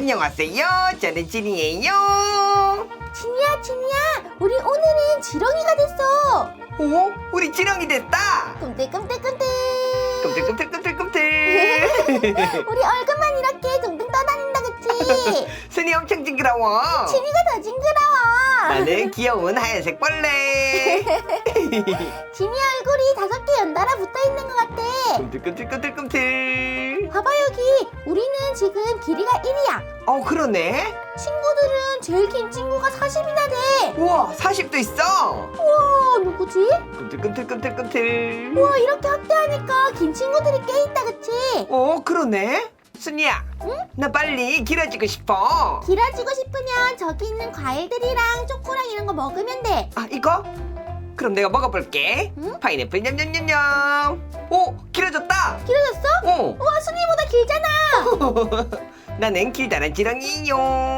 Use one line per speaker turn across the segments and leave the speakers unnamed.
안녕하세요. 저는 진이에요.
진이야 진이야 우리 오늘은 지렁이가 됐어
오, 우리 지렁이 됐다.
꿈틀꿈틀꿈틀
꿈틀꿈틀꿈틀꿈틀.
우리 얼굴만
순이 엄청 징그러워.
진이가 더 징그러워
나는 귀여운 하얀색 벌레.
진이 얼굴이 다섯 개 연달아 붙어 있는 것 같아
꿈틀꿈틀꿈틀꿈틀.
봐봐 여기 우리는 지금 길이가 1이야
어, 그러네.
친구들은 제일 긴 친구가 40이나 돼
우와, 40도 있어.
우와 누구지?
꿈틀꿈틀꿈틀꿈틀.
우와 이렇게 확대하니까 긴 친구들이 꽤 있다 그치?
어, 그러네. 순이야, 나 빨리 길어지고 싶어.
길어지고 싶으면 저기 있는 과일들이랑 초코랑 이런 거 먹으면 돼
아, 이거? 그럼 내가 먹어볼게.
응?
파인애플 냠냠냠냠. 오, 길어졌다.
길어졌어?
오,
우와 순이보다 길잖아
나는 길다란 지렁이요.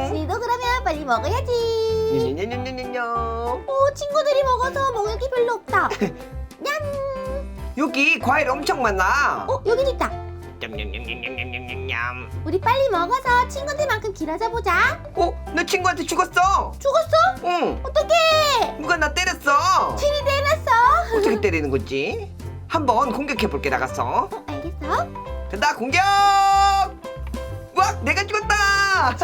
진이도 그러면 빨리 먹어야지
냠냠냠냠냠냠.
오 친구들이 먹어서 먹을 게 별로 없다 냠
여기 과일 엄청 많아.
어 여기도 있다
냠냠냠냠냠냠냠.
우리 빨리 먹어서 친구들만큼 길어져 보자
어, 너 친구한테 죽었어.
죽었어?
응,
어떡해
누가 나 때렸어.
진이 때렸어
어떻게 때리는 거지? 한번 공격해 볼게 나가서.
어 알겠어
나 공격! 와, 내가 죽었다.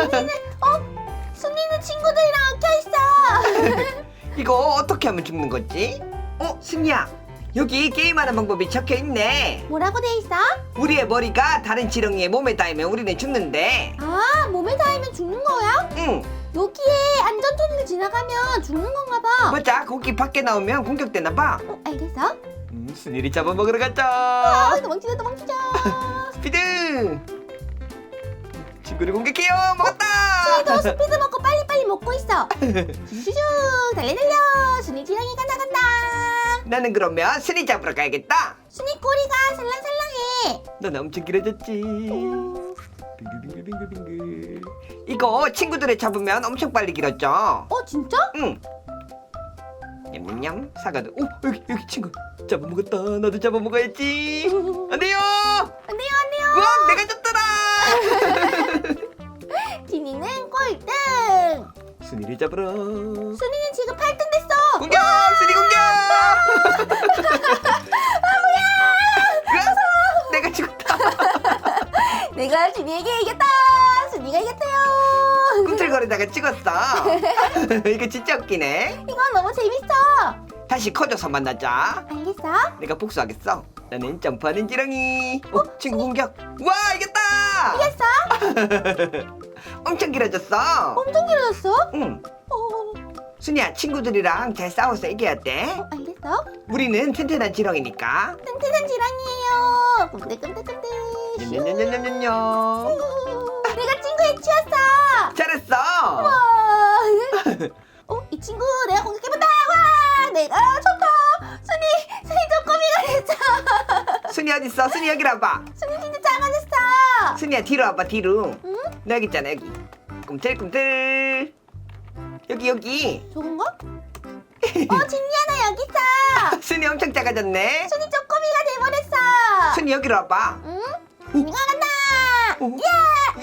순이는 친구들이랑 엉켜 있어
이거 어떻게 하면 죽는 거지? 어, 승희야. 여기 게임하는 방법이 적혀 있네.
뭐라고 돼 있어?
우리의 머리가 다른 지렁이의 몸에 닿으면 우리는 죽는데.
아 몸에 닿으면 죽는 거야?
응,
여기에 안전투를 지나가면 죽는 건가 봐
맞아. 거기 밖에 나오면 공격되나 봐.
어 알겠어?
음, 순이를 잡아먹으러
아
가자.
도망치자 도망치자
스피드. 친구를 공격해요. 먹었다.
순이도 스피드 먹고 빨리빨리 먹고 있어 슈슈슈 달려 달려 순이 지렁이가 나간다
나는 그러면 순이 잡으러 가야겠다.
순이 꼬리가 살랑살랑해
넌 엄청 길어졌지. 빙글빙글빙글빙글. 이거 친구들을 잡으면 엄청 빨리 길어져.
어 진짜?
응. 냠냠냠 사과도. 오 여기 여기 친구 잡아먹었다. 나도 잡아먹어야지. 안돼요.
안 돼요 안 돼요
우와 내가 졌더라.
진이는 꼴등
순이를 잡으러.
순이는 지금 8등 됐어
공격! 순이 공격! 으악! 내가 죽었다.
내가 진이에게 이겼다 순이가 이겼대요
꿈틀거리다가 찍었어. 이거 진짜 웃기네.
이건 너무 재밌어
다시 커져서 만나자.
알겠어?
내가 복수하겠어. 나는 점프하는 지렁이. 어, 친구 공격. 와, 이겼다.
이겼어?
엄청 길어졌어.
엄청 길어졌어?
응.
어,
순이야, 친구들이랑 잘 싸워서 이겨야 돼.
어, 알겠어?
우리는 튼튼한 지렁이니까.
튼튼한 지렁이에요 끔득끔득끔득
냠냠냠냠냠냠.
내가 친구에 치였어
잘했어.
와. 어? 이 친구 내가 공격해본다 와 내가 쳤다 순이 순이 쪼꼬미가 됐어
순이 어디 있어? 순이 여기로 와봐.
순이 진짜 작아졌어
순이야 뒤로 와봐 뒤로.
응?
나 여기 있잖아 여기. 꿈틀꿈틀. 여기 여기.
저건가? 어 진이야 나 여기 있어
순이 엄청 작아졌네.
순이 쪼꼬미가 돼버렸어
순이 여기로 와봐.
응? 순이가 간다
오.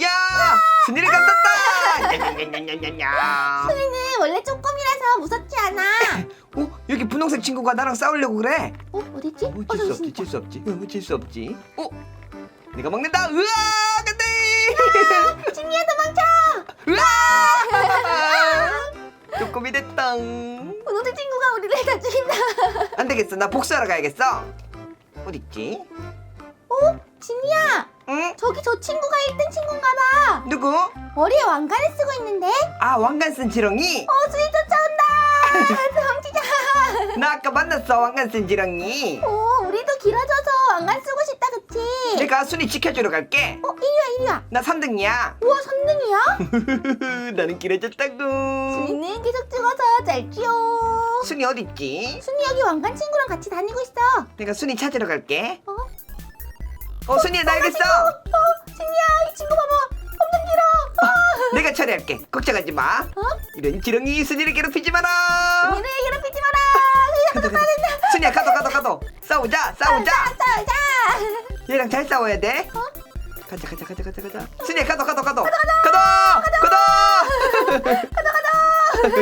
야! 순이를 갔었다. 냐냐냐냐냐냐.
순이는 원래 쪼꼬미라서 무섭지 않아
어 여기 분홍색 친구가 나랑 싸우려고 그래.
어? 어딨지?
어, 어질수
저기
없지,
있다
질수 없지. 어, 질수 없지. 어, 내가 먹는다. 으아, 안돼.
진이야 도망쳐
으아. 쪼꼬미 됐다.
분홍색 친구가 우리를 다 죽인다
안 되겠어. 나 복수하러 가야겠어. 어디 있지?
어? 진이야
응?
저기 저 친구가 1등 친구인가 봐
누구?
머리에 왕관을 쓰고 있는데
아, 왕관 쓴 지렁이.
어 쫓아온다 도망치자
나 아까 만났어. 왕관 쓴 지렁이.
오 우리도 길어져서 왕관 쓰고 싶다 그치?
내가 순이 지켜주러 갈게.
어 이리와 이리와
나 3등이야.
우와 3등이야?
나는 길어졌다고.
순이는 계속 죽어서 잘 지요
순이 어디 있지?
순이 여기 왕관 친구랑 같이 다니고 있어
내가 순이 찾으러 갈게.
어?
어, 순이야, 나 알겠어.
어 순이야 이 친구 봐봐 엄청 길어 어.
내가 처리할게. 걱정하지 마.
어?
이런 지렁이 순이를 괴롭히지 마라.
순이를 괴롭히지
가자, 가자. 순이야, 가도, 가도, 가도. 싸우자, 싸우자.
싸우자
얘랑 잘 싸워야 돼.
어?
가자 가자 가자 가자 가자 순이야 가도 가도 가도 가도 가도 가도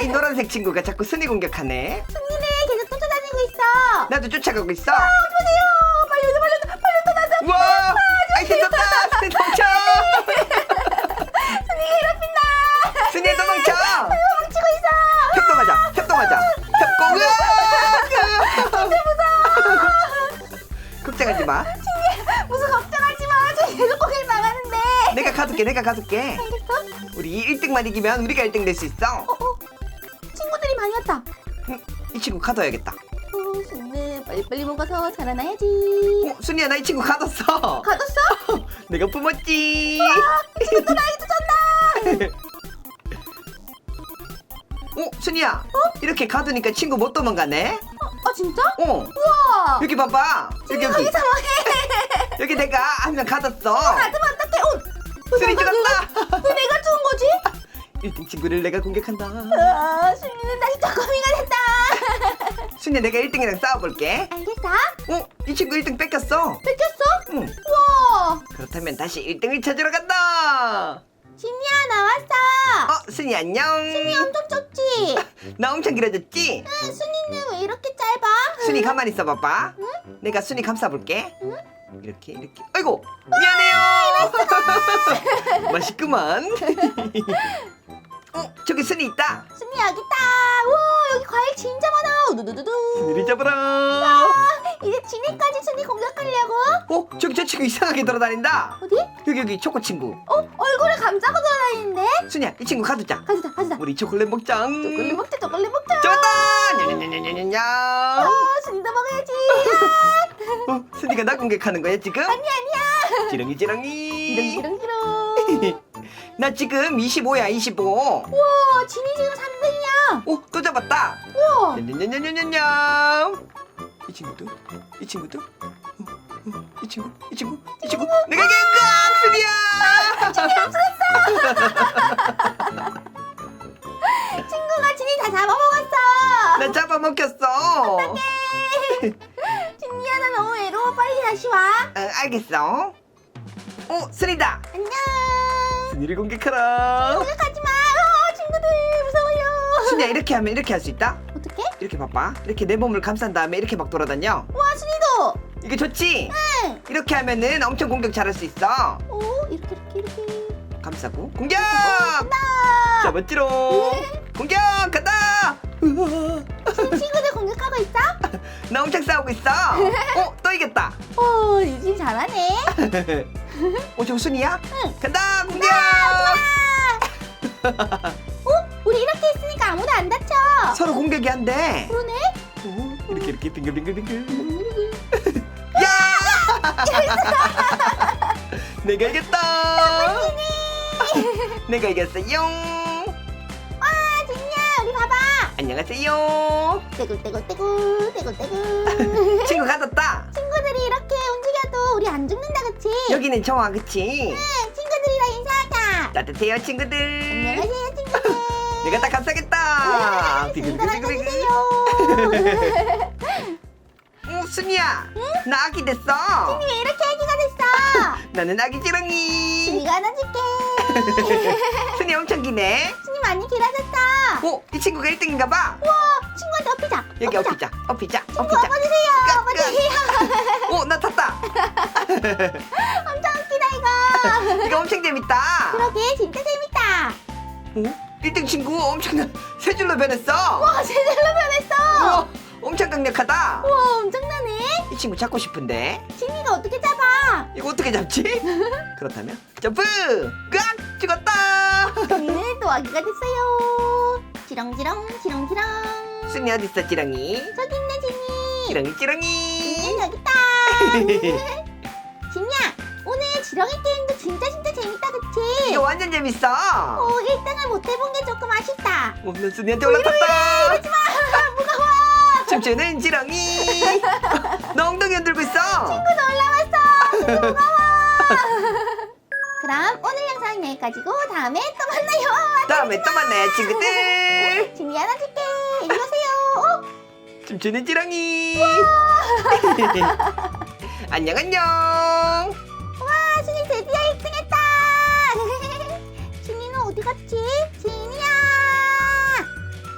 이, 이 노란색 친구가 자꾸 순이 공격하네
순이네 계속 쫓아다니고 있어.
나도 쫓아가고 있어
어
내가 가둘게 내가 가둘게
알겠어?
우리 1등만 이기면 우리가 1등 될 수 있어
어 어. 친구들이 많이 왔다.
응, 이 친구 가둬야겠다
어, 순이 빨리빨리 먹어서 자라나야지.
어, 순이야 나 이 친구 가뒀어
가뒀어?
내가 뿜었지
친구 또 나이 쫓았다.
어 순이야 이렇게 가두니까 친구 못 도망가네
어, 아 진짜?
어
우와.
여기 봐봐 여기 여기
상황해.
여기 내가 한 명 가뒀어
어 내가-
죽었다
왜 내가 죽은 거지?
1등 친구를 내가 공격한다
아, 순이는 다시 쪼꼬미가 됐다.
순이야 내가 1등이랑 싸워볼게
알겠어?
어? 이 친구 1등 뺏겼어
뺏겼어?
응
우와.
그렇다면 다시 1등을 찾으러 간다
진이야 나왔어.
어 순이 안녕
순이 엄청 좁지?
나 엄청 길어졌지?
응, 순이는 왜 이렇게 짧아?
순이 가만히 있어 봐봐. 내가 순이 감싸볼게. 이렇게 이렇게. 아이고 미안해요. 맛있구만. 어 저기 순이 있다.
순이 여기 있다. 우와 여기 과일 진짜 많아. 우두두두두.
순이를 잡아라.
아, 이제 진이까지 순이 공격하려고?
어 저기 저 친구 이상하게 돌아다닌다.
어디?
여기 여기 초코 친구.
어 얼굴을 감싸고 돌아다니는데?
순이야 이 친구 가두자.
가지다 가지다.
우리 초콜릿 먹자.
초콜릿 먹자 초콜릿 먹자.
잡았다. 냐냐냐냐냐.
아 순이도 먹어야지.
어 순이가 나 공격하는 거야 지금?
아니 아니야.
지렁이 지렁이. 나 지금 25야 25.
우와 진이 지금 3등이야.
오, 또 잡았다.
우와.
이 친구도, 이 친구도, 어, 어, 이 친구, 이 친구, 이 친구. 내가 이겼다,
친구가 진이 다 잡아먹었어.
나 잡아먹혔어.
진이야 나 너무 외로워. 빨리 다시 와.
어, 알겠어. 오, 순이다.
안녕.
순이를 공격하라.
공격하지 마. 어, 친구들 무서워요.
순이야 이렇게 하면 이렇게 할 수 있다.
어떻게?
이렇게 봐봐. 이렇게 내 몸을 감싼 다음에 이렇게 막 돌아다녀.
와 순이도.
이게 좋지?
응.
이렇게 하면은 엄청 공격 잘할 수 있어.
오 이렇게 이렇게 이렇게.
감싸고 공격.
나.
잡았지롱. 공격 간다. 우와.
친구들 공격하고 있어?
나 엄청 싸우고 있어. 어, 또 이겼다.
오 유진 잘하네.
어, 저거 순이야?
응.
간다, 공격!
어? 우리 이렇게 했으니까 아무도 안 다쳐.
서로 공격이 안 돼.
그러네.
어, 이렇게 이렇게 빙글빙글빙글. 야! 내가 이겼다. 내가 이겼어요.
아 진이야 우리 봐봐.
안녕하세요.
떼굴떼굴떼굴 떼굴떼굴.
친구 가졌다.
우리 안 죽는다 그치?
여기는 정화 그치?
응 친구들이랑 인사하자.
따뜻해요 친구들.
안녕하세요 친구들.
내가 딱 감싸겠다. 빙글빙글빙글.
써주세요.
어, 순이야. 나 아기 됐어.
왜 이렇게 애기가 됐어?
나는 아기 지렁이.
순이가 안아줄게.
순이 엄청 기네.
순이 많이 길어졌어.
오, 이 친구가 1등인가 봐.
우와 친구한테 엎이자.
여기
엎이자.
엎이자, 엎이자,
친구.
끝,
엎어주세요. 엄청 웃기다 이거.
이거 엄청 재밌다.
그러게 진짜 재밌다.
오, 1등 친구 엄청 세 줄로 변했어.
와 제대로 변했어.
우와, 엄청 강력하다.
우와 엄청나네.
이 친구 잡고 싶은데
진이가 어떻게 잡아?
이거 어떻게 잡지? 그렇다면 점프! 으악! 죽었다.
진이는 또 아기가 됐어요. 지렁지렁 지렁지렁.
순이 어디 있어, 지렁이?
저기 있네 진이.
지렁이, 지렁이.
진이 여기 있다. 지렁이 게임도 진짜 진짜 재밌다 그치?
이거 완전 재밌어.
오 1등을 못 해본 게 조금 아쉽다.
오, 나 순이한테 올라탔다.
하지마 무거워.
춤추는 지렁이. 너 엉덩이 흔들고 있어.
친구도 올라왔어. 무거워. 그럼 오늘 영상 여기까지고 다음에 또 만나요.
다음에 또 만나요, 친구들.
진이 안아줄게. 이리 오세요. 어?
춤추는 지렁이. 안녕 안녕